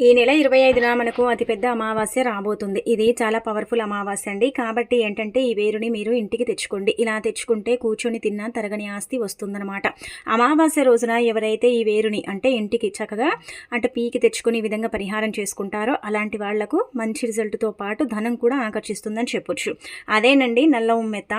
ఈ నెల ఇరవై ఐదున మనకు అతిపెద్ద అమావాస్య రాబోతుంది. ఇది చాలా పవర్ఫుల్ అమావాస్య అండి. కాబట్టి ఏంటంటే ఈ వేరుని మీరు ఇంటికి తెచ్చుకోండి. ఇలా తెచ్చుకుంటే కూర్చొని తిన్నా తరగని ఆస్తి వస్తుందన్నమాట. అమావాస్య రోజున ఎవరైతే ఈ వేరుని అంటే ఇంటికి చక్కగా అంటే పీకి తెచ్చుకుని ఈ విధంగా పరిహారం చేసుకుంటారో అలాంటి వాళ్ళకు మంచి రిజల్ట్తో పాటు ధనం కూడా ఆకర్షిస్తుందని చెప్పొచ్చు. అదేనండి నల్ల ఉమ్మెత్త.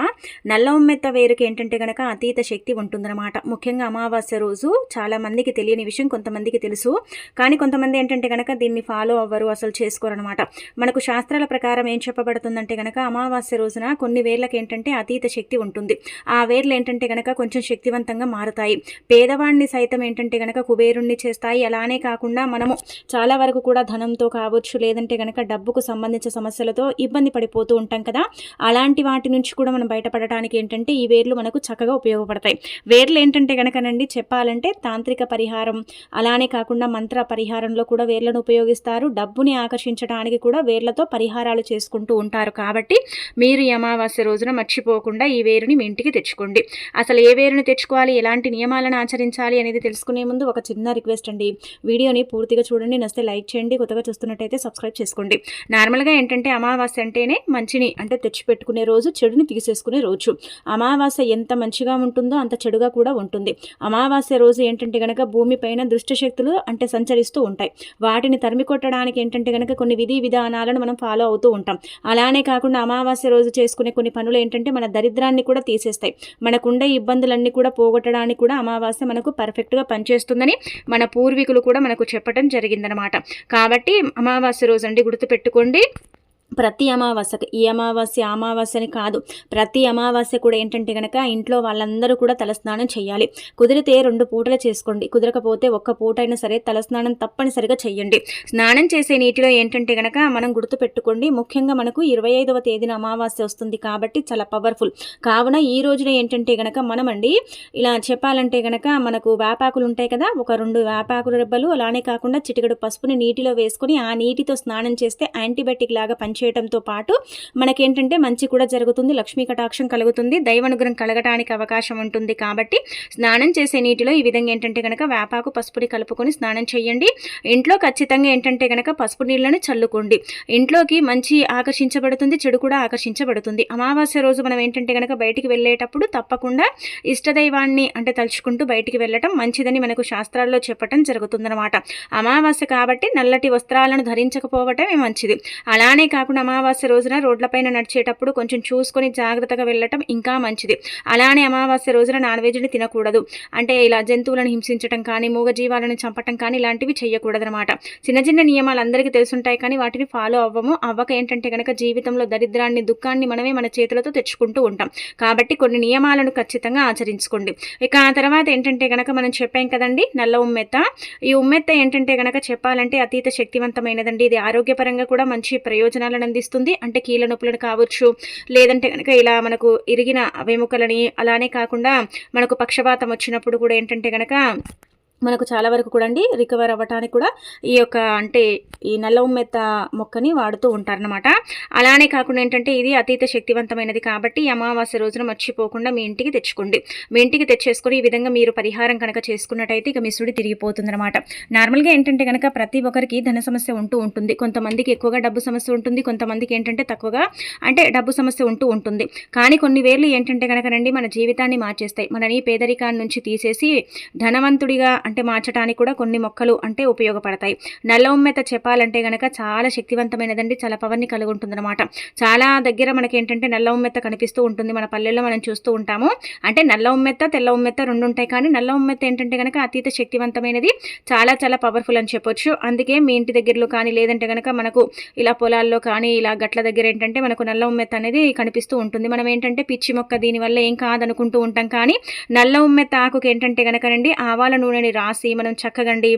నల్ల ఉమ్మెత్త వేరుకి ఏంటంటే గనక అతీత శక్తి ఉంటుందన్నమాట. ముఖ్యంగా అమావాస్య రోజు చాలామందికి తెలియని విషయం కొంతమందికి తెలుసు. కానీ కొంతమంది ఏంటంటే గనక దీన్ని ఫాలో అవ్వరు అసలు చేసుకోరనమాట మనకు శాస్త్రాల ప్రకారం ఏం చెప్పబడుతుందంటే గనక అమావాస్య రోజున కొన్ని వేర్లకు ఏంటంటే అతీత శక్తి ఉంటుంది. ఆ వేర్లు ఏంటంటే గనక కొంచెం శక్తివంతంగా మారుతాయి. పేదవాడిని సైతం ఏంటంటే గనక కుబేరుణ్ణి చేస్తాయి. అలానే కాకుండా మనము చాలా వరకు కూడా ధనంతో కావచ్చు లేదంటే గనక డబ్బుకు సంబంధించిన సమస్యలతో ఇబ్బంది పడిపోతూ ఉంటాం కదా. అలాంటి వాటి నుంచి కూడా మనం బయటపడటానికి ఏంటంటే ఈ వేర్లు మనకు చక్కగా ఉపయోగపడతాయి. వేర్లు ఏంటంటే గనకనండి చెప్పాలంటే తాంత్రిక పరిహారం అలానే కాకుండా మంత్ర పరిహారంలో కూడా వేర్లను వేర్లను ఉపయోగిస్తారు? డబ్బుని ఆకర్షించడానికి కూడా వేర్లతో పరిహారాలు చేసుకుంటూ ఉంటారు. కాబట్టి మీరు ఈ అమావాస్య రోజున మర్చిపోకుండా ఈ వేరుని మీ ఇంటికి తెచ్చుకోండి. అసలు ఏ వేరుని తెచ్చుకోవాలి? ఎలాంటి నియమాలను ఆచరించాలి అనేది తెలుసుకునే ముందు ఒక చిన్న రిక్వెస్ట్ అండి. వీడియోని పూర్తిగా చూడండి. నస్తే లైక్ చేయండి. కొత్తగా చూస్తున్నట్టయితే సబ్స్క్రైబ్ చేసుకోండి. నార్మల్గా ఏంటంటే అమావాస్య అంటేనే మంచిని అంటే తెచ్చిపెట్టుకునే రోజు చెడుని తీసేసుకునే రోజు. అమావాస్య ఎంత మంచిగా ఉంటుందో అంత చెడుగా కూడా ఉంటుంది. అమావాస్య రోజు ఏంటంటే కనుక భూమిపైన దుష్టశక్తులు అంటే సంచరిస్తూ ఉంటాయి. వాటి వాటిని తరిమి కొట్టడానికి ఏంటంటే కనుక కొన్ని విధి విధానాలను మనం ఫాలో అవుతూ ఉంటాం. అలానే కాకుండా అమావాస్య రోజు చేసుకునే కొన్ని పనులు ఏంటంటే మన దరిద్రాన్ని కూడా తీసేస్తాయి. మనకుండే ఇబ్బందులన్నీ కూడా పోగొట్టడానికి కూడా అమావాస్య మనకు పర్ఫెక్ట్గా పనిచేస్తుందని మన పూర్వీకులు కూడా మనకు చెప్పడం జరిగిందనమాట కాబట్టి అమావాస్య రోజు అండి గుర్తుపెట్టుకోండి. ప్రతి అమావాస్యకి ఈ అమావాస్య అమావాస్య అని కాదు ప్రతి అమావాస్య కూడా ఏంటంటే కనుక ఇంట్లో వాళ్ళందరూ కూడా తలస్నానం చేయాలి. కుదిరితే రెండు పూటలు చేసుకోండి. కుదరకపోతే ఒక్క పూట అయినా సరే తలస్నానం తప్పనిసరిగా చేయండి. స్నానం చేసే నీటిలో ఏంటంటే కనుక మనం గుర్తుపెట్టుకోండి ముఖ్యంగా మనకు ఇరవై ఐదవ తేదీన అమావాస్య వస్తుంది కాబట్టి చాలా పవర్ఫుల్ కావున ఈ రోజున ఏంటంటే కనుక మనమండి ఇలా చెప్పాలంటే కనుక మనకు వేపాకులు ఉంటాయి కదా ఒక రెండు వేపాకుల రెబ్బలు అలానే కాకుండా చిటికడు పసుపుని నీటిలో వేసుకొని ఆ నీటితో స్నానం చేస్తే యాంటీబయాటిక్ లాగా పని చేయడంతో పాటు మనకేంటంటే మంచి కూడా జరుగుతుంది లక్ష్మీ కటాక్షం కలుగుతుంది దైవానుగ్రహం కలగటానికి అవకాశం ఉంటుంది కాబట్టి స్నానం చేసే నీటిలో ఈ విధంగా ఏంటంటే కనుక వేపాకు పసుపుని కలుపుకొని స్నానం చేయండి. ఇంట్లో ఖచ్చితంగా ఏంటంటే కనుక పసుపు నీళ్ళని చల్లుకోండి. ఇంట్లోకి మంచి ఆకర్షించబడుతుంది చెడు కూడా ఆకర్షించబడుతుంది. అమావాస్య రోజు మనం ఏంటంటే కనుక బయటికి వెళ్ళేటప్పుడు తప్పకుండా ఇష్టదైవాన్ని అంటే తలుచుకుంటూ బయటికి వెళ్ళటం మంచిదని మనకు శాస్త్రాల్లో చెప్పటం జరుగుతుందన్నమాట. అమావాస్య కాబట్టి నల్లటి వస్త్రాలను ధరించకపోవటమే మంచిది. అలానే కాకుండా కాకుండా అమావాస్య రోజున రోడ్లపైన నడిచేటప్పుడు కొంచెం చూసుకొని జాగ్రత్తగా వెళ్ళటం ఇంకా మంచిది. అలానే అమావాస్య రోజున నాన్ వెజ్ని తినకూడదు. అంటే ఇలా జంతువులను హింసించడం కానీ మూగజీవాలను చంపటం కానీ ఇలాంటివి చేయకూడదనమాట చిన్న చిన్న నియమాలు అందరికీ తెలుసుంటాయి కానీ వాటిని ఫాలో అవ్వము. అవ్వక ఏంటంటే కనుక జీవితంలో దరిద్రాన్ని దుఃఖాన్ని మనమే మన చేతులతో తెచ్చుకుంటూ ఉంటాం. కాబట్టి కొన్ని నియమాలను ఖచ్చితంగా ఆచరించుకోండి. ఇక ఆ తర్వాత ఏంటంటే కనుక మనం చెప్పాం కదండి నల్ల ఉమ్మెత్త. ఈ ఉమ్మెత్త ఏంటంటే కనుక చెప్పాలంటే అతీత శక్తివంతమైనదండి. ఇది ఆరోగ్యపరంగా కూడా మంచి ప్రయోజనాలు ప్రయోజనాలను అందిస్తుంది అంటే కీళ్ళ నొప్పులను కావచ్చు లేదంటే కనుక ఇలా మనకు ఇరిగిన వెముకలని అలానే కాకుండా మనకు పక్షపాతం వచ్చినప్పుడు కూడా ఏంటంటే కనుక మనకు చాలా వరకు కూడా అండి రికవర్ అవ్వటానికి కూడా ఈ యొక్క అంటే ఈ నల్ల ఉమ్మెత్త మొక్కని వాడుతూ ఉంటారనమాట అలానే కాకుండా ఏంటంటే ఇది అతీత శక్తివంతమైనది కాబట్టి అమావాస్య రోజున మర్చిపోకుండా మీ ఇంటికి తెచ్చుకోండి. మీ ఇంటికి తెచ్చేసుకొని ఈ విధంగా మీరు పరిహారం కనుక చేసుకున్నట్టయితే ఇక మీ సుడి నార్మల్గా ఏంటంటే కనుక ప్రతి ఒక్కరికి ధన సమస్య ఉంటూ ఉంటుంది. కొంతమందికి ఎక్కువగా డబ్బు సమస్య ఉంటుంది. కొంతమందికి ఏంటంటే తక్కువగా అంటే డబ్బు సమస్య ఉంటూ ఉంటుంది. కానీ కొన్ని వేర్లు ఏంటంటే కనుక రండి మన జీవితాన్ని మార్చేస్తాయి. మనని పేదరికాన్ని నుంచి తీసేసి ధనవంతుడిగా అంటే మార్చడానికి కూడా కొన్ని మొక్కలు అంటే ఉపయోగపడతాయి. నల్ల ఉమ్మెత చెప్పాలంటే గనక చాలా శక్తివంతమైనదండి. చాలా పవర్ని కలిగి ఉంటుందన్నమాట చాలా దగ్గర మనకి ఏంటంటే నల్ల ఉమ్మెత్త కనిపిస్తూ ఉంటుంది. మన పల్లెల్లో మనం చూస్తూ ఉంటాము. అంటే నల్ల ఉమ్మెత్త తెల్ల ఉమ్మెత్త రెండు ఉంటాయి కానీ నల్ల ఉమ్మెత్త ఏంటంటే కనుక అతీత శక్తివంతమైనది. చాలా చాలా పవర్ఫుల్ అని చెప్పొచ్చు. అందుకే మీ ఇంటి దగ్గరలో కానీ లేదంటే కనుక మనకు ఇలా పొలాల్లో కానీ ఇలా గట్ల దగ్గర ఏంటంటే మనకు నల్ల ఉమ్మెత్త అనేది కనిపిస్తూ ఉంటుంది. మనం ఏంటంటే పిచ్చి మొక్క దీనివల్ల ఏం కాదనుకుంటూ ఉంటాం. కానీ నల్ల ఉమ్మెత్త ఆకుకి ఏంటంటే కనుకనండి ఆవాల నూనెని రాసి మనం చక్కగండి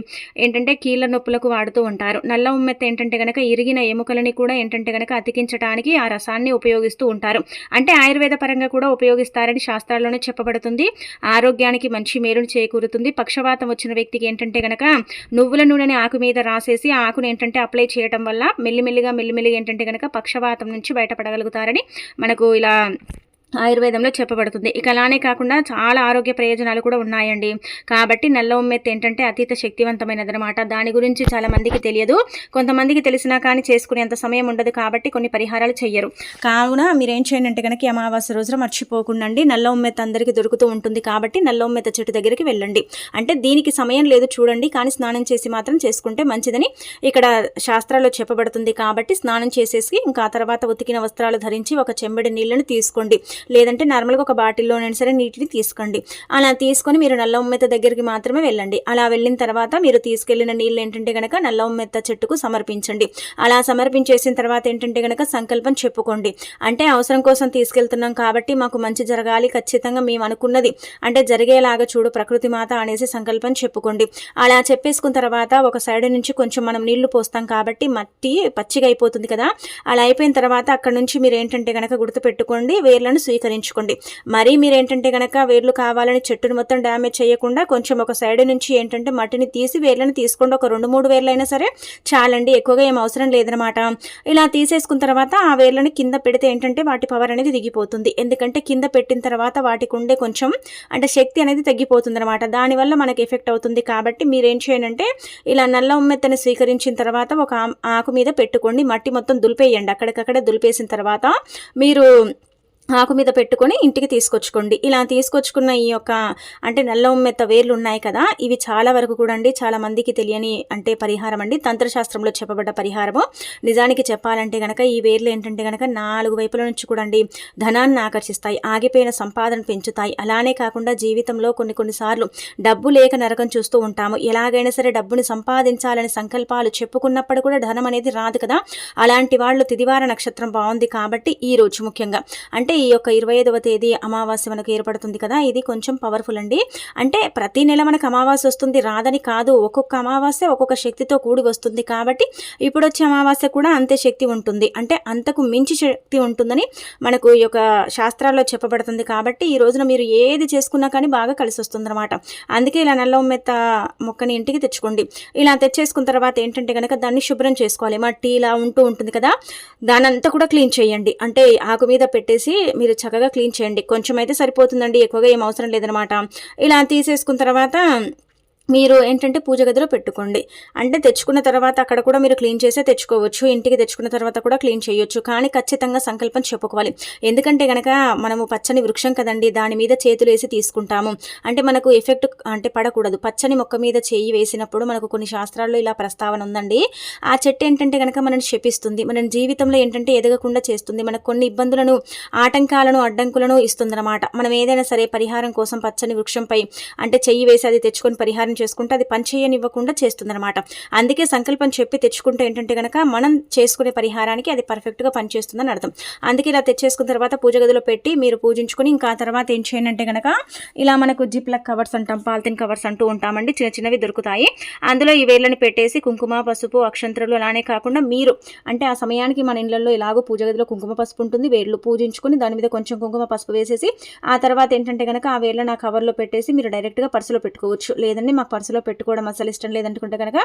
ఏంటంటే కీళ్ళ నొప్పులకు వాడుతూ ఉంటారు. నల్ల ఉమ్మెత్త ఏంటంటే కనుక ఇరిగిన ఎముకలని కూడా ఏంటంటే కనుక అతికించడానికి ఆ రసాన్ని ఉపయోగిస్తూ ఉంటారు. అంటే ఆయుర్వేద పరంగా కూడా ఉపయోగిస్తారని శాస్త్రాల్లోనే చెప్పబడుతుంది. ఆరోగ్యానికి మంచి మేలును చేకూరుతుంది. పక్షవాతం వచ్చిన వ్యక్తికి ఏంటంటే కనుక నువ్వుల నూనెని ఆకు మీద రాసేసి ఆ ఆకును ఏంటంటే అప్లై చేయడం వల్ల మెల్లిమెల్లిగా మెల్లిమెల్లిగా ఏంటంటే కనుక పక్షవాతం నుంచి బయటపడగలుగుతారని మనకు ఇలా ఆయుర్వేదంలో చెప్పబడుతుంది. ఇక అలానే కాకుండా చాలా ఆరోగ్య ప్రయోజనాలు కూడా ఉన్నాయండి. కాబట్టి నల్ల ఉమ్మెత్త ఏంటంటే అతీత శక్తివంతమైనది అనమాట దాని గురించి చాలా మందికి తెలియదు. కొంతమందికి తెలిసినా కానీ చేసుకునేంత సమయం ఉండదు కాబట్టి కొన్ని పరిహారాలు చెయ్యరు. కావున మీరేం చేయండి అంటే కనుక అమావాస్య రోజున మర్చిపోకుండా నల్ల ఉమ్మెత్త అందరికీ దొరుకుతూ ఉంటుంది కాబట్టి నల్ల ఉమ్మెత్త చెట్టు దగ్గరికి వెళ్ళండి. అంటే దీనికి సమయం లేదు చూడండి. కానీ స్నానం చేసి మాత్రం చేసుకుంటే మంచిదని ఇక్కడ శాస్త్రాల్లో చెప్పబడుతుంది. కాబట్టి స్నానం చేసేసి ఇంకా తర్వాత ఉతికిన వస్త్రాలు ధరించి ఒక చెంబడి నీళ్ళని తీసుకోండి. లేదంటే నార్మల్గా ఒక బాటిల్లోనైనా సరే నీటిని తీసుకోండి. అలా తీసుకొని మీరు నల్ల ఉమ్మెత్త దగ్గరికి మాత్రమే వెళ్ళండి. అలా వెళ్ళిన తర్వాత మీరు తీసుకెళ్ళిన నీళ్ళు ఏంటంటే కనుక నల్ల ఉమ్మెత్త చెట్టుకు సమర్పించండి. అలా సమర్పించేసిన తర్వాత ఏంటంటే కనుక సంకల్పం చెప్పుకోండి. అంటే అవసరం కోసం తీసుకెళ్తున్నాం కాబట్టి మాకు మంచి జరగాలి ఖచ్చితంగా మేము అనుకున్నది. అంటే జరిగేలాగా చూడు ప్రకృతి మాత అనేసి సంకల్పం చెప్పుకోండి. అలా చెప్పేసుకున్న తర్వాత ఒక సైడ్ నుంచి కొంచెం మనం నీళ్ళు పోస్తాం కాబట్టి మట్టి పచ్చిగా అయిపోతుంది కదా. అలా అయిపోయిన తర్వాత అక్కడ నుంచి మీరు ఏంటంటే గనక గుర్తుపెట్టుకోండి వేర్లను స్వీకరించుకోండి. మరీ మీరు ఏంటంటే కనుక వేర్లు కావాలని చెట్టును మొత్తం డ్యామేజ్ చేయకుండా కొంచెం ఒక సైడ్ నుంచి ఏంటంటే మట్టిని తీసి వేర్లను తీసుకోండి. ఒక రెండు మూడు వేర్లైనా సరే చాలండి ఎక్కువగా ఏం అవసరం లేదనమాట ఇలా తీసేసుకున్న తర్వాత ఆ వేర్లను కింద పెడితే ఏంటంటే వాటి పవర్ అనేది దిగిపోతుంది. ఎందుకంటే కింద పెట్టిన తర్వాత వాటికి ఉండే కొంచెం అంటే శక్తి అనేది తగ్గిపోతుంది అనమాట దానివల్ల మనకి ఎఫెక్ట్ అవుతుంది. కాబట్టి మీరేం చేయండి ఇలా నల్ల ఉమ్మెత్తని స్వీకరించిన తర్వాత ఒక ఆకు మీద పెట్టుకోండి. మట్టి మొత్తం దులిపేయండి. అక్కడికక్కడే దులిపేసిన తర్వాత మీరు ఆకు మీద పెట్టుకొని ఇంటికి తీసుకొచ్చుకోండి. ఇలా తీసుకొచ్చుకున్న ఈ యొక్క అంటే నల్ల ఉమ్మెత్త వేర్లు ఉన్నాయి కదా ఇవి చాలా వరకు కూడా అండి చాలా మందికి తెలియని అంటే పరిహారం అండి. తంత్రశాస్త్రంలో చెప్పబడ్డ పరిహారము. నిజానికి చెప్పాలంటే గనక ఈ వేర్లు ఏంటంటే గనక నాలుగు వైపుల నుంచి కూడా అండి ధనాన్ని ఆకర్షిస్తాయి ఆగిపోయిన సంపాదన పెంచుతాయి. అలానే కాకుండా జీవితంలో కొన్ని కొన్నిసార్లు డబ్బు లేక నరకం చూస్తూ ఉంటాము. ఎలాగైనా సరే డబ్బుని సంపాదించాలని సంకల్పాలు చెప్పుకున్నప్పుడు కూడా ధనం అనేది రాదు కదా. అలాంటి వాళ్ళు తిదివార నక్షత్రం బాగుంది కాబట్టి ఈ రోజు ముఖ్యంగా. అంటే ఈ యొక్క ఇరవై ఐదవ తేదీ అమావాస్య మనకు ఏర్పడుతుంది కదా ఇది కొంచెం పవర్ఫుల్ అండి. అంటే ప్రతి నెల మనకు అమావాస్య వస్తుంది రాదని కాదు. ఒక్కొక్క అమావాస్య ఒక్కొక్క శక్తితో కూడి వస్తుంది కాబట్టి ఇప్పుడు వచ్చే అమావాస్య కూడా అంతే శక్తి ఉంటుంది. అంటే అంతకు మించి శక్తి ఉంటుందని మనకు ఈ యొక్క శాస్త్రాల్లో చెప్పబడుతుంది కాబట్టి ఈ రోజున మీరు ఏది చేసుకున్నా కానీ బాగా కలిసి వస్తుంది అనమాట అందుకే ఇలా నల్ల ఉమ్మెత్త మొక్కని ఇంటికి తెచ్చుకోండి. ఇలా తెచ్చేసుకున్న తర్వాత ఏంటంటే కనుక దాన్ని శుభ్రం చేసుకోవాలి. మట్టి ఇలా ఉంటూ ఉంటుంది కదా దానంతా కూడా క్లీన్ చేయండి. అంటే ఆకు మీద పెట్టేసి మీరు చక్కగా క్లీన్ చేయండి. కొంచెం అయితే సరిపోతుందండి. ఎక్కువగా ఏం అవసరం లేదనమాట. ఇలా తీసేసుకున్న తర్వాత మీరు ఏంటంటే పూజ గదిలో పెట్టుకోండి. అంటే తెచ్చుకున్న తర్వాత అక్కడ కూడా మీరు క్లీన్ చేసే తెచ్చుకోవచ్చు. ఇంటికి తెచ్చుకున్న తర్వాత కూడా క్లీన్ చేయొచ్చు. కానీ ఖచ్చితంగా సంకల్పం చెప్పుకోవాలి. ఎందుకంటే కనుక మనము పచ్చని వృక్షం కదండి దాని మీద చేతులు వేసి తీసుకుంటాము. అంటే మనకు ఎఫెక్ట్ అంటే పడకూడదు. పచ్చని మొక్క మీద చేయి వేసినప్పుడు మనకు కొన్ని శాస్త్రాల్లో ఇలా ప్రస్తావన ఉందండి. ఆ చెట్టు ఏంటంటే కనుక మనని శపిస్తుంది. మన జీవితంలో ఏంటంటే ఎదగకుండా చేస్తుంది. మనకు కొన్ని ఇబ్బందులను ఆటంకాలను అడ్డంకులను ఇస్తుందన్నమాట. మనం ఏదైనా సరే పరిహారం కోసం పచ్చని వృక్షంపై అంటే చెయ్యి వేసి అది తెచ్చుకొని పరిహారం చేసుకుంటే అది పనిచేయనివ్వకుండా చేస్తుందనమాట అందుకే సంకల్పం చెప్పి తెచ్చుకుంటే ఏంటంటే కనుక మనం చేసుకునే పరిహారానికి అది పర్ఫెక్ట్గా పనిచేస్తుందని అర్థం. అందుకే ఇలా తెచ్చేసుకున్న తర్వాత పూజ గదిలో పెట్టి మీరు పూజించుకుని ఇంకా తర్వాత ఏం చేయండి కనుక ఇలా మనకు జిప్లక్ కవర్స్ అంటాం పాలిథిన్ కవర్స్ అంటూ ఉంటామండి. చిన్న చిన్నవి దొరుకుతాయి. అందులో ఈ వేళ్ళని పెట్టేసి కుంకుమ పసుపు అక్షంతరలు అలానే కాకుండా మీరు అంటే ఆ సమయానికి మన ఇళ్ళలో ఇలాగో పూజ గదిలో కుంకుమ పసుపు ఉంటుంది. వేళ్ళు పూజించుకుని దాని మీద కొంచెం కుంకుమ పసుపు వేసేసి ఆ తర్వాత ఏంటంటే కనుక ఆ వేళ్ళని ఆ కవర్లో పెట్టేసి మీరు డైరెక్ట్గా పర్సులో పెట్టుకోవచ్చు. లేదండి మాకు పర్సులో పెట్టుకోవడం అసలు ఇష్టం లేదనుకుంటే కనుక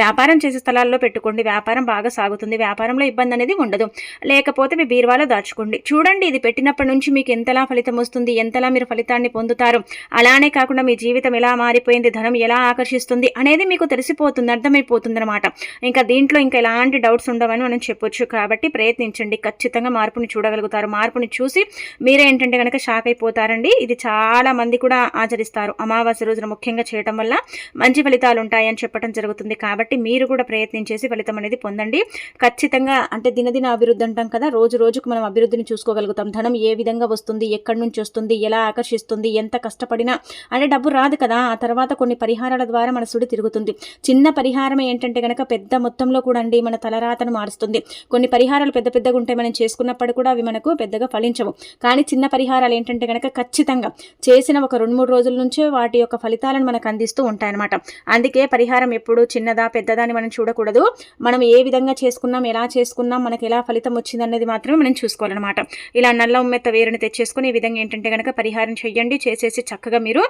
వ్యాపారం చేసే స్థలాల్లో పెట్టుకోండి. వ్యాపారం బాగా సాగుతుంది. వ్యాపారంలో ఇబ్బంది అనేది ఉండదు. లేకపోతే మీ బీరువాలో దాచుకోండి. చూడండి ఇది పెట్టినప్పటి నుంచి మీకు ఎంతలా ఫలితం వస్తుంది? ఎంతలా మీరు ఫలితాన్ని పొందుతారు? అలానే కాకుండా మీ జీవితం ఎలా మారిపోయింది? ధనం ఎలా ఆకర్షిస్తుంది? అనేది మీకు తెలిసిపోతుంది అర్థమైపోతుంది అనమాట ఇంకా దీంట్లో ఇంకా ఎలాంటి డౌట్స్ ఉండవని మనం చెప్పొచ్చు. కాబట్టి ప్రయత్నించండి. ఖచ్చితంగా మార్పుని చూడగలుగుతారు. మార్పుని చూసి మీరే ఏంటంటే కనుక షాక్ అయిపోతారండి. ఇది చాలా మంది కూడా ఆచరిస్తారు. అమావాస్య రోజున ముఖ్యంగా చేయటం వల్ల మంచి ఫలితాలు ఉంటాయని చెప్పడం జరుగుతుంది. కాబట్టి మీరు కూడా ప్రయత్నం చేసి ఫలితం అనేది పొందండి. ఖచ్చితంగా అంటే దినదిన అభివృద్ధి అంటాం కదా రోజు రోజుకు మనం అభివృద్ధిని చూసుకోగలుగుతాం. ధనం ఏ విధంగా వస్తుంది ఎక్కడి నుంచి వస్తుంది ఎలా ఆకర్షిస్తుంది ఎంత కష్టపడినా అంటే డబ్బు రాదు కదా. ఆ తర్వాత కొన్ని పరిహారాల ద్వారా మన సుడి తిరుగుతుంది. చిన్న పరిహారం ఏంటంటే కనుక పెద్ద మొత్తంలో కూడా అండి మన తలరాతను మారుస్తుంది. కొన్ని పరిహారాలు పెద్ద పెద్దగా ఉంటాయి మనం చేసుకున్నప్పుడు కూడా అవి మనకు పెద్దగా ఫలించవు. కానీ చిన్న పరిహారాలు ఏంటంటే కనుక ఖచ్చితంగా చేసిన ఒక రెండు మూడు రోజుల నుంచే వాటి యొక్క ఫలితాలను మనకు అందిస్తూ ఉంటాయన్నమాట. అందుకే పరిహారం ఎప్పుడు చిన్నదా పెద్దదా అని మనం చూడకూడదు. మనం ఏ విధంగా చేసుకున్నాం ఎలా చేసుకున్నాం మనకి ఎలా ఫలితం వచ్చింది అనేది మాత్రమే మనం చూసుకోవాలన్నమాట. ఇలా నల్ల ఉమ్మెత్త వేరుని తెచ్చేసుకుని ఈ విధంగా ఏంటంటే కనుక పరిహారం చెయ్యండి చేసేసి చక్కగా మీరు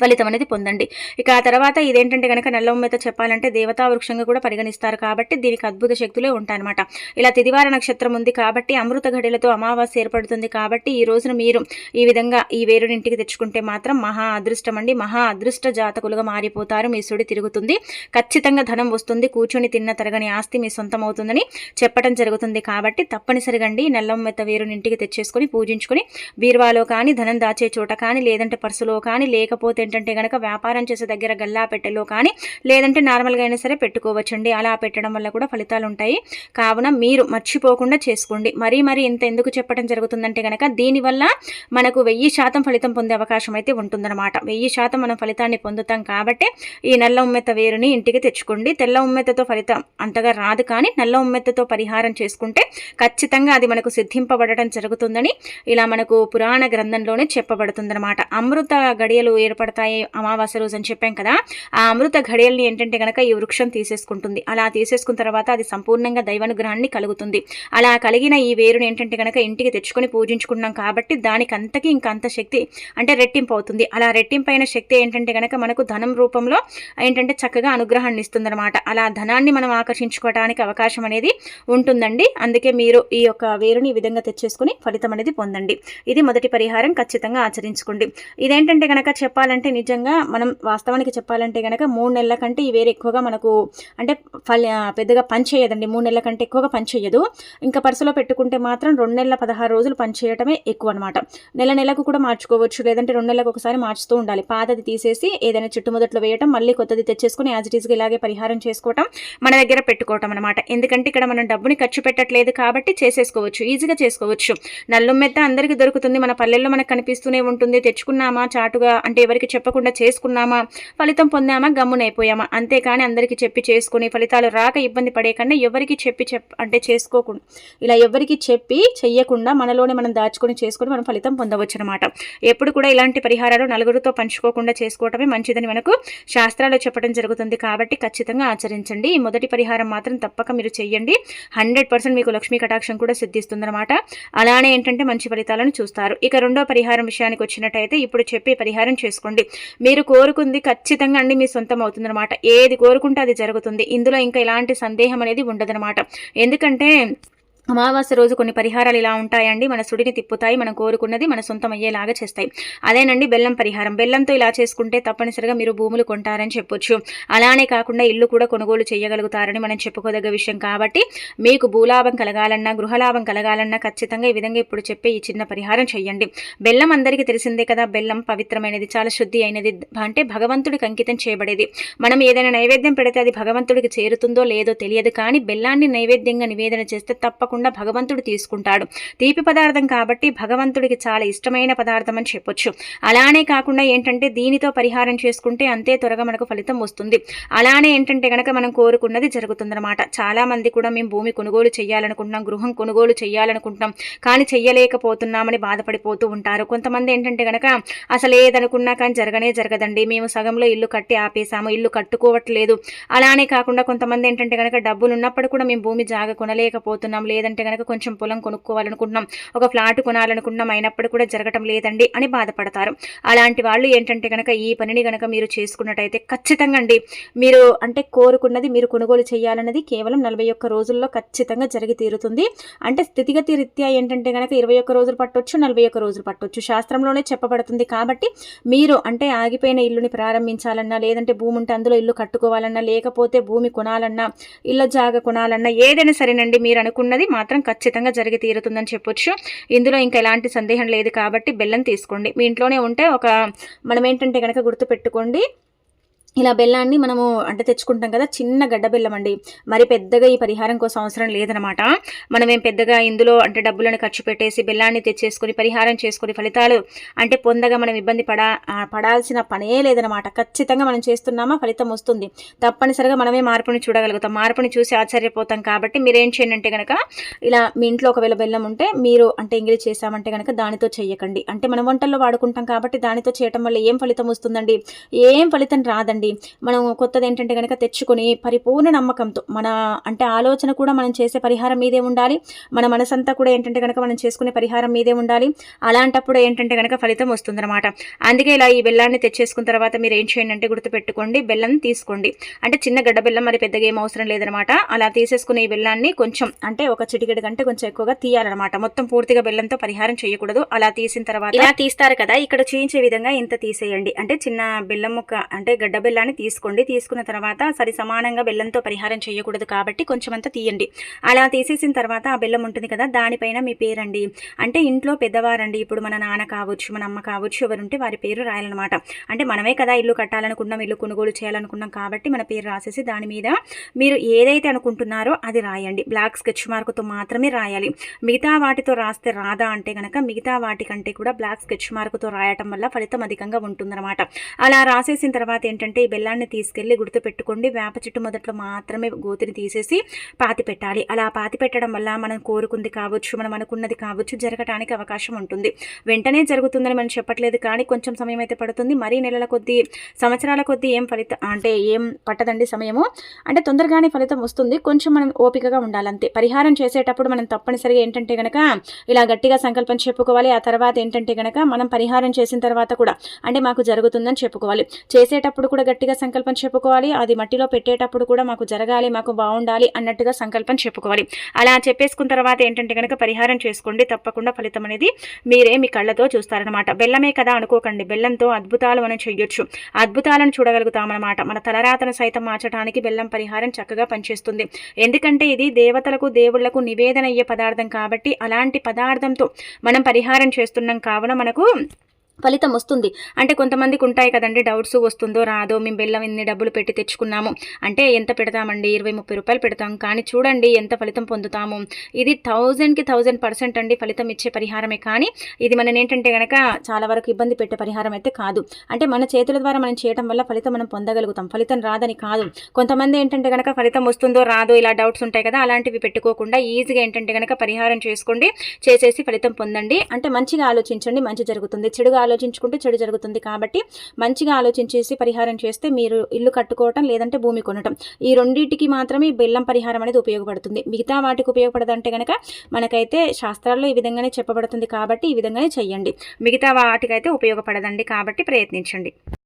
ఫలితం అనేది పొందండి. ఇక ఆ తర్వాత ఇదేంటంటే కనుక నల్ల ఉమ్మెత చెప్పాలంటే దేవతా వృక్షంగా కూడా పరిగణిస్తారు కాబట్టి దీనికి అద్భుత శక్తులే ఉంటాయన్నమాట. ఇలా తిదివార నక్షత్రం ఉంది కాబట్టి అమృత ఘడిలతో అమావాస్య ఏర్పడుతుంది కాబట్టి ఈ రోజున మీరు ఈ విధంగా ఈ వేరుని ఇంటికి తెచ్చుకుంటే మాత్రం మహా అదృష్టం అండి. మహా అదృష్ట జాతకులుగా మారిపోతారు మీ సుడి తిరుగుతుంది. ఖచ్చితంగా ధనం వస్తుంది కూర్చొని తిన్న తరగని ఆస్తి మీ సొంతం అవుతుందని చెప్పడం జరుగుతుంది కాబట్టి తప్పనిసరిగా అండి నల్ల ఉమ్మెత్త వేరుని ఇంటికి తెచ్చేసుకొని పూజించుకొని బీరువాలో కానీ ధనం దాచే చోట కానీ లేదంటే పర్సులో కానీ లేకపోతే ఏంటంటే కనుక వ్యాపారం చేసే దగ్గర గల్లా పెట్టెలో కానీ లేదంటే నార్మల్గా అయినా సరే పెట్టుకోవచ్చండి. అలా పెట్టడం వల్ల కూడా ఫలితాలు ఉంటాయి. కావున మీరు మర్చిపోకుండా చేసుకోండి. మరీ మరీ ఇంత ఎందుకు చెప్పడం జరుగుతుందంటే కనుక దీనివల్ల మనకు వెయ్యి శాతం ఫలితం పొందే అవకాశం అయితే ఉంటుందన్నమాట. వెయ్యి శాతం మనం ఫలితాన్ని పొందుతాం కాబట్టి ఈ నల్ల ఉమ్మెత్త వేరుని ఇంటికి తెచ్చుకోండి. తెల్ల ఉమ్మెత్తతో ఫలితం అంతగా రాదు కానీ నల్ల ఉమ్మెత్తతో పరిహారం చేసుకుంటే ఖచ్చితంగా అది మనకు సిద్ధింపబడటం జరుగుతుందని ఇలా మనకు పురాణ గ్రంథంలోనే చెప్పబడుతుందన్నమాట. అమృత గడియలు ఏర్పడతాయి అమావాస్య రోజు అని చెప్పాం కదా ఆ అమృత ఘడియల్ని ఏంటంటే కనుక ఈ వృక్షం తీసేసుకుంటుంది. అలా తీసేసుకున్న తర్వాత అది సంపూర్ణంగా దైవానుగ్రహాన్ని కలుగుతుంది. అలా కలిగిన ఈ వేరుని ఏంటంటే కనుక ఇంటికి తెచ్చుకొని పూజించుకున్నాం కాబట్టి దానికి అంతకి ఇంకా అంత శక్తి అంటే రెట్టింపు అవుతుంది. అలా రెట్టింపైన శక్తి ఏంటంటే కనుక మనకు ధనం రూపంలో ఏంటంటే చక్కగా అనుగ్రహాన్ని ఇస్తుందన్నమాట. అలా ధనాన్ని మనం ఆకర్షించుకోవడానికి అవకాశం అనేది ఉంటుందండి. అందుకే మీరు ఈ యొక్క వేరుని ఈ విధంగా తెచ్చేసుకుని ఫలితం అనేది పొందండి. ఇది మొదటి పరిహారం ఖచ్చితంగా ఆచరించుకోండి. ఇదేంటంటే కనుక చెప్పాలంటే నిజంగా మనం వాస్తవానికి చెప్పాలంటే కనుక మూడు నెలల కంటే ఈ వేరు ఎక్కువగా మనకు అంటే ఫల పెద్దగా పని చేయదండి. మూడు నెలల కంటే ఎక్కువగా పని చేయదు. ఇంకా పర్సులో పెట్టుకుంటే మాత్రం రెండు నెలల పదహారు రోజులు పని చేయటమే ఎక్కువ అనమాట నెల నెలకు కూడా మార్చుకోవచ్చు. లేదంటే రెండు నెలలకు ఒకసారి మార్చుతూ ఉండాలి. పాతది తీసేసి ఏదైనా చుట్టుముదట్లో వేయటం మళ్ళీ కొత్తది తెచ్చేసుకుని యాజ్ ఇట్ ఈస్గా ఇలాగే పరిహారం చేసుకోవటం మన దగ్గర పెట్టుకోవటం అనమాట ఎందుకంటే ఇక్కడ మనం డబ్బుని ఖర్చు పెట్టట్లేదు కాబట్టి చేసేసుకోవచ్చు. ఈజీగా చేసుకోవచ్చు. నల్లుమ్మెత్త అందరికీ దొరుకుతుంది. మన పల్లెల్లో మనకు కనిపిస్తూనే ఉంటుంది. తెచ్చుకున్నామా చాటుగా అంటే ఎవరికి చెప్పకుండా చేసుకున్నామా? ఫలితం పొందామా? గమ్మునైపోయామా? అంతేకాని అందరికీ చెప్పి చేసుకుని ఫలితాలు రాక ఇబ్బంది పడే కన్నా ఎవరికి చెప్పి చెప్ అంటే చేసుకోకుండా ఇలా ఎవరికి చెప్పి చెయ్యకుండా మనలోనే మనం దాచుకొని చేసుకొని మనం ఫలితం పొందవచ్చు అనమాట ఎప్పుడు కూడా ఇలాంటి పరిహారాలు నలుగురితో పంచుకోకుండా చేసుకోవటమే మంచిదని మనకు శాస్త్రాలు చెప్పడం జరుగుతుంది కాబట్టి ఖచ్చితంగా ఆచరించండి. ఈ మొదటి పరిహారం మాత్రం తప్పక మీరు చెయ్యండి. హండ్రెడ్ పర్సెంట్ మీకు లక్ష్మీ కటాక్షం కూడా సిద్ధిస్తుందన్నమాట అలానే ఏంటంటే మంచి ఫలితాలను చూస్తారు. ఇక రెండో పరిహారం విషయానికి వచ్చినట్టయితే ఇప్పుడు చెప్పే పరిహారం చేసుకోండి. మీరు కోరుకుంది ఖచ్చితంగా అండి మీ సొంతం అవుతుందన్నమాట. ఏది కోరుకుంటే అది జరుగుతుంది. ఇందులో ఇంకా ఎలాంటి సందేహం అనేది ఉండదనమాట ఎందుకంటే అమావాస్య రోజు కొన్ని పరిహారాలు ఇలా ఉంటాయండి. మన సుడిని తిప్పుతాయి మనం కోరుకున్నది మన సొంతం అయ్యేలాగా చేస్తాయి. అదేనండి బెల్లం పరిహారం. బెల్లంతో ఇలా చేసుకుంటే తప్పనిసరిగా మీరు భూములు కొంటారని చెప్పొచ్చు. అలానే కాకుండా ఇల్లు కూడా కొనుగోలు చేయగలుగుతారని మనం చెప్పుకోదగ్గ విషయం కాబట్టి మీకు భూలాభం కలగాలన్నా గృహలాభం కలగాలన్నా ఖచ్చితంగా ఈ విధంగా ఇప్పుడు చెప్పే ఈ చిన్న పరిహారం చేయండి బెల్లం అందరికీ తెలిసిందే కదా బెల్లం పవిత్రమైనది చాలా శుద్ధి అయినది అంటే భగవంతుడికి అంకితం చేయబడేది. మనం ఏదైనా నైవేద్యం పెడితే అది భగవంతుడికి చేరుతుందో లేదో తెలియదు కానీ బెల్లాన్ని నైవేద్యంగా నివేదన చేస్తే తప్పకుండా తప్పకుండా భగవంతుడు తీసుకుంటాడు. తీపి పదార్థం కాబట్టి భగవంతుడికి చాలా ఇష్టమైన పదార్థం అని చెప్పొచ్చు. అలానే కాకుండా ఏంటంటే దీనితో పరిహారం చేసుకుంటే అంతే త్వరగా మనకు ఫలితం వస్తుంది. అలానే ఏంటంటే కనుక మనం కోరుకున్నది జరుగుతుందన్నమాట. చాలా మంది కూడా మేము భూమి కొనుగోలు చేయాలనుకుంటున్నాం గృహం కొనుగోలు చేయాలనుకుంటున్నాం కానీ చెయ్యలేకపోతున్నామని బాధపడిపోతూ ఉంటారు. కొంతమంది ఏంటంటే కనుక అసలు ఏదనుకున్నా కానీ జరగనే జరగదండి. మేము సగంలో ఇల్లు కట్టి ఆపేసాము ఇల్లు కట్టుకోవట్లేదు. అలానే కాకుండా కొంతమంది ఏంటంటే కనుక డబ్బులు ఉన్నప్పుడు కూడా మేము భూమి జాగ కొనలేకపోతున్నాం లేదా లేదంటే కనుక కొంచెం పొలం కొనుక్కోవాలనుకుంటున్నాం ఒక ఫ్లాట్ కొనాలనుకుంటున్నాం అయినప్పుడు కూడా జరగటం లేదండి అని బాధపడతారు. అలాంటి వాళ్ళు ఏంటంటే కనుక ఈ పనిని కనుక మీరు చేసుకున్నట్టయితే ఖచ్చితంగా అండి మీరు అంటే కోరుకున్నది మీరు కొనుగోలు చేయాలన్నది కేవలం నలభై ఒక్క రోజుల్లో ఖచ్చితంగా జరిగి తీరుతుంది. అంటే స్థితిగతి రీత్యా ఏంటంటే కనుక ఇరవై ఒక్క రోజులు పట్టొచ్చు నలభై ఒక్క రోజులు పట్టొచ్చు. శాస్త్రంలోనే చెప్పబడుతుంది కాబట్టి మీరు అంటే ఆగిపోయిన ఇల్లుని ప్రారంభించాలన్నా లేదంటే భూమి ఉంటే అందులో ఇల్లు కట్టుకోవాలన్నా లేకపోతే భూమి కొనాలన్నా ఇళ్ళ జాగ కొనాలన్నా ఏదైనా సరేనండి మీరు అనుకున్నది మాత్రం ఖచ్చితంగా జరిగి తీరుతుందని చెప్పొచ్చు. ఇందులో ఇంకా ఎలాంటి సందేహం లేదు కాబట్టి బెల్లం తీసుకోండి. మీ ఇంట్లోనే ఉంటే ఒక మనం ఏంటంటే కనుక గుర్తుపెట్టుకోండి. ఇలా బెల్లాన్ని మనము అంటే తెచ్చుకుంటాం కదా చిన్న గడ్డ బెల్లం అండి. మరి పెద్దగా ఈ పరిహారం కోసం అవసరం లేదనమాట. మనం ఏం పెద్దగా ఇందులో అంటే డబ్బులను ఖర్చు పెట్టేసి బెల్లాన్ని తెచ్చేసుకొని పరిహారం చేసుకుని ఫలితాలు అంటే పొందగా మనం ఇబ్బంది పడా పడాల్సిన పనే లేదనమాట. ఖచ్చితంగా మనం చేస్తున్నామా? ఫలితం వస్తుంది. తప్పనిసరిగా మనమే మార్పుని చూడగలుగుతాం. మార్పుని చూసి ఆశ్చర్యపోతాం కాబట్టి మీరేం చేయండి అంటే కనుక ఇలా మీ ఇంట్లో ఒకవేళ బెల్లం ఉంటే మీరు అంటే ఇంగిలి చేసామంటే కనుక దానితో చేయకండి అంటే మనం వంటల్లో వాడుకుంటాం కాబట్టి దానితో చేయటం వల్ల ఏం ఫలితం వస్తుందండి? ఏం ఫలితం రాదండి. కాదండి మనం కొత్తది ఏంటంటే కనుక తెచ్చుకొని పరిపూర్ణ నమ్మకంతో మన అంటే ఆలోచన కూడా మనం చేసే పరిహారం మీదే ఉండాలి. మన మనసంతా కూడా ఏంటంటే కనుక మనం చేసుకునే పరిహారం మీదే ఉండాలి. అలాంటప్పుడు ఏంటంటే కనుక ఫలితం వస్తుందన్నమాట. అందుకే ఇలా ఈ బెల్లాన్ని తెచ్చేసుకున్న తర్వాత మీరు ఏం చేయండి అంటే గుర్తుపెట్టుకోండి. బెల్లం తీసుకోండి. అంటే చిన్న గడ్డ బెల్లం మరి పెద్దగా ఏం అవసరం లేదనమాట అలా తీసేసుకునే ఈ బెల్లాన్ని కొంచెం అంటే ఒక చిటికెడు కంటే కొంచెం ఎక్కువగా తీయాలన్నమాట. మొత్తం పూర్తిగా బెల్లంతో పరిహారం చేయకూడదు. అలా తీసిన తర్వాత ఇలా తీస్తారు కదా. ఇక్కడ చూపించే విధంగా ఇంత తీసేయండి. అంటే చిన్న బెల్లం ముక్క అంటే గడ్డ బెల్లం బెల్లాన్ని తీసుకోండి. తీసుకున్న తర్వాత సరి సమానంగా బెల్లంతో పరిహారం చేయకూడదు కాబట్టి కొంచెం అంతా తీయండి. అలా తీసేసిన తర్వాత ఆ బెల్లం ఉంటుంది కదా దానిపైన మీ పేరండి. అంటే ఇంట్లో పెద్దవారండి. ఇప్పుడు మన నాన్న కావచ్చు మన అమ్మ కావచ్చు ఎవరుంటే వారి పేరు రాయాలన్నమాట. అంటే మనమే కదా ఇల్లు కట్టాలనుకున్నాం ఇల్లు కొనుగోలు చేయాలనుకున్నాం కాబట్టి మన పేరు రాసేసి దాని మీద మీరు ఏదైతే అనుకుంటున్నారో అది రాయండి. బ్లాక్ స్కెచ్ మార్కుతో మాత్రమే రాయాలి. మిగతా వాటితో రాస్తే రాదా అంటే కనుక మిగతా వాటికంటే కూడా బ్లాక్ స్కెచ్ మార్కుతో రాయటం వల్ల ఫలితం అధికంగా ఉంటుందన్నమాట. అలా రాసేసిన తర్వాత ఏంటంటే ఈ బెల్లాన్ని తీసుకెళ్ళి గుర్తుపెట్టుకోండి. వేప చెట్టు మొదట్లో మాత్రమే గోతిని తీసేసి పాతి పెట్టాలి. అలా పాతి పెట్టడం వల్ల మనం కోరుకుంది కావచ్చు మనం అనుకున్నది కావచ్చు జరగటానికి అవకాశం ఉంటుంది. వెంటనే జరుగుతుందని మనం చెప్పట్లేదు కానీ కొంచెం సమయం అయితే పడుతుంది. మరీ నెలల కొద్దీ సంవత్సరాల కొద్దీ ఏం ఫలితం అంటే ఏం పట్టదండి సమయము. అంటే తొందరగానే ఫలితం వస్తుంది. కొంచెం మనం ఓపికగా ఉండాలంతే. పరిహారం చేసేటప్పుడు మనం తప్పనిసరిగా ఏంటంటే గనక ఇలా గట్టిగా సంకల్పం చెప్పుకోవాలి. ఆ తర్వాత ఏంటంటే గనక మనం పరిహారం చేసిన తర్వాత కూడా అంటే మాకు జరుగుతుందని చెప్పుకోవాలి. చేసేటప్పుడు కూడా గట్టిగా సంకల్పం చెప్పుకోవాలి. అది మట్టిలో పెట్టేటప్పుడు కూడా మాకు జరగాలి మాకు బాగుండాలి అన్నట్టుగా సంకల్పం చెప్పుకోవాలి. అలా చెప్పేసుకున్న తర్వాత ఏంటంటే కనుక పరిహారం చేసుకోండి. తప్పకుండా ఫలితం అనేది మీరే మీ కళ్ళతో చూస్తారనమాట బెల్లమే కదా అనుకోకండి. బెల్లంతో అద్భుతాలు మనం చెయ్యొచ్చు. అద్భుతాలను చూడగలుగుతామన్నమాట. మన తలరాతను సైతం మార్చడానికి బెల్లం పరిహారం చక్కగా పనిచేస్తుంది. ఎందుకంటే ఇది దేవతలకు దేవుళ్ళకు నివేదన అయ్యే పదార్థం కాబట్టి అలాంటి పదార్థంతో మనం పరిహారం చేస్తున్నాం కావున మనకు ఫలితం వస్తుంది. అంటే కొంతమందికి ఉంటాయి కదండి డౌట్స్ వస్తుందో రాదో మేము బెల్లం ఇన్ని డబ్బులు పెట్టి తెచ్చుకున్నాము. అంటే ఎంత పెడతామండి? ఇరవై ముప్పై రూపాయలు పెడతాం. కానీ చూడండి ఎంత ఫలితం పొందుతాము. ఇది థౌజండ్కి థౌజండ్ పర్సెంట్ అండి ఫలితం ఇచ్చే పరిహారమే. కానీ ఇది మనం ఏంటంటే కనుక చాలా వరకు ఇబ్బంది పెట్టే పరిహారం అయితే కాదు. అంటే మన చేతుల ద్వారా మనం చేయడం వల్ల ఫలితం మనం పొందగలుగుతాం. ఫలితం రాదని కాదు. కొంతమంది ఏంటంటే కనుక ఫలితం వస్తుందో రాదో ఇలా డౌట్స్ ఉంటాయి కదా అలాంటివి పెట్టుకోకుండా ఈజీగా ఏంటంటే కనుక పరిహారం చేసుకోండి చేసేసి ఫలితం పొందండి. అంటే మంచిగా ఆలోచించండి మంచి జరుగుతుంది. చెడుగా ఆలోచించుకుంటే చెడు జరుగుతుంది కాబట్టి మంచిగా ఆలోచించేసి పరిహారం చేస్తే మీరు ఇల్లు కట్టుకోవటం లేదంటే భూమి కొనటం. ఈ రెండింటికి మాత్రమే బెల్లం పరిహారం అనేది ఉపయోగపడుతుంది. మిగతా వాటికి ఉపయోగపడదంటే కనుక మనకైతే శాస్త్రాల్లో ఈ విధంగానే చెప్పబడుతుంది కాబట్టి ఈ విధంగానే చెయ్యండి. మిగతా వాటికైతే ఉపయోగపడదండి కాబట్టి ప్రయత్నించండి.